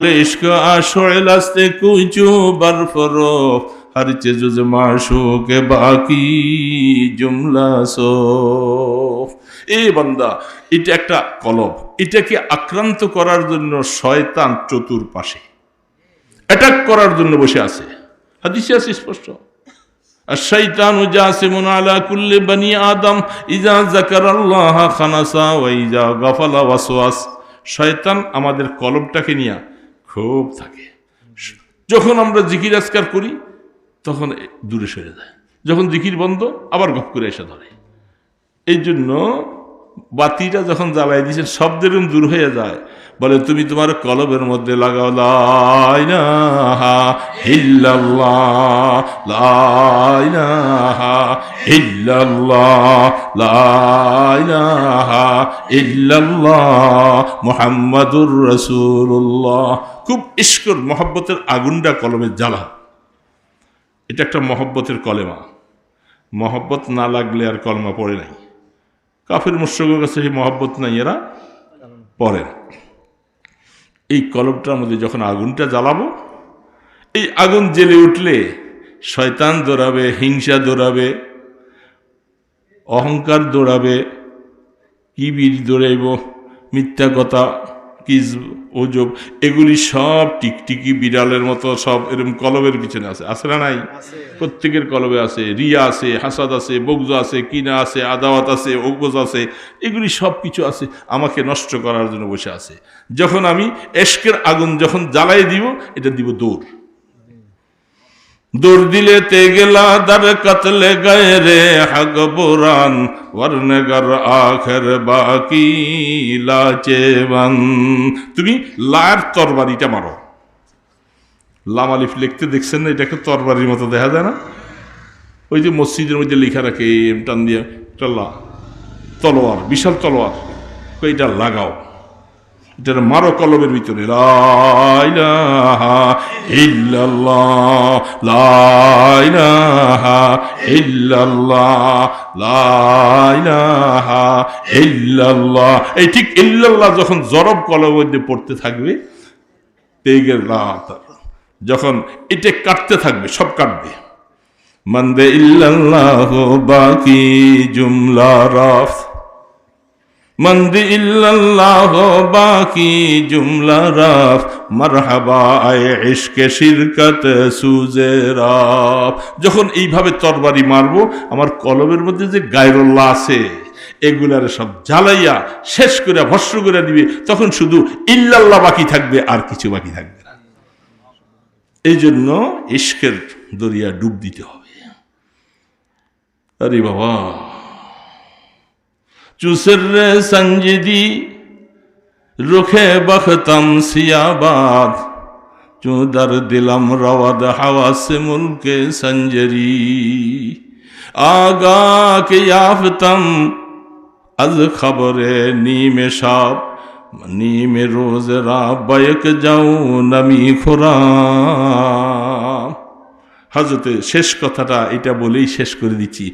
عشق عاشق است کوچو برفروخ ہر چیز معشوق বাকি জুমলা সোফ এ বান্দা এটা একটা কলব এটাকে আক্রান্ত করার জন্য শয়তান চতুর্পাশে অ্যাটাক করার জন্য বসে আছে হাদিসে আছে স্পষ্ট الشيطان جاسم على كل بني آدم إذا ذكر الله خنسا وإذا غفل وسواس শয়তান আমাদের কলবটাকে নিয়ে খুব থাকে। যখন আমরা জিকির আজকার করি, তখন দূরে সরে যায়। যখন জিকির বন্ধ, আবার গপ করে এসে ধরে। এই জন্য বাতিটা যখন জ্বালাই দিয়েছেন শব্দের দূর হয়ে যায়। বলে, তুমি তোমার কলবের মধ্যে লাগাও ইল্লাল্লাহ লাইনাহা ইল্লাল্লাহ মুহাম্মাদুর রাসূলুল্লাহ। খুব ইস্কর মহব্বতের আগুনটা কলমের জ্বালা। এটা একটা মহব্বতের কলেমা। মহব্বত না লাগলে আর কলমা পড়ে নাই। কাফের মুশ্রকের কাছে সেই মহাব্বত নাই, এরা পরে এই কলমটার মধ্যে যখন আগুনটা জ্বালাবো, এই আগুন জেলে উঠলে শয়তান দৌড়াবে, হিংসা দৌড়াবে, অহংকার দৌড়াবে কি বীর দৌড়াইব, মিথ্যা কথা কিজ ওজব এগুলি সব টিকটিকি বিড়ালের মতো সব এরকম কলবের পিছনে আছে। আছে না নাই? প্রত্যেকের কলবে আছে। রিয়া আছে হাসাদ আছে বগজ আছে কিনা আছে আদাওয়াত আছে ওগজ আছে এগুলি সব কিছু আছে আমাকে নষ্ট করার জন্য বসে আছে। যখন আমি এশকের আগুন যখন জ্বালাই দিব এটা দিব দৌড় দৌড় দিলে তে গেলা দার কাতলে গায়ে রে হাগ বুরান, ওয়ারনেগার আখের বাকি লাচে বান। তুমি লার তরবারিটা মারো। লাম আলিফ লিখতে দেখছেন না এটাকে তরবারির মতো, দেখা যায় না? ওই যে মসজিদের মধ্যে লেখা রাখে, এম টান দিয়ে, একটা তলোয়ার, বিশাল তলোয়ার। এটা লাগাও। এটা মারো কলবের ভিতরে। ইল্লাল্লাহ, লা এই ঠিক ইল্লাল্লাহ যখন জরব কলবের মধ্যে পড়তে থাকবে যখন এটা কাটতে থাকবে, সব কাটবে। মন্দে ইল্লাল্লাহ বাকি জুমলা রাফ। মন্দ ইল্লাল্লাহ বাকি জুমলা রাফ, মারহাবা আয় ইশকে শিরকত সুজে রাফ। যখন এইভাবে তরবারি মারবো, আমার কলমের মধ্যে যে গায়রুল্লাহ আছে, এগুলার সব জ্বালাইয়া শেষ করে ভস্য করে দিবে, তখন শুধু ইল্লাল্লাহ বাকি থাকবে, আর কিছু বাকি থাকবে না। এই জন্য ইশকের দরিয়া ডুব দিতে হবে। আরে বাবা। চুসরে সঞ্জিদি, রুখে বখতম সিয়াবাদ। চুদর দিলাম রবদ হাওয়া সে মুলকে সঞ্জরি। আগা আফতম, আজ খবরে নিমে সাপ নিমে রোজ রাবয়ক যাও নমি খোরা হজরতে শেষ কথাটা এটা বলেই শেষ করে দিচ্ছি।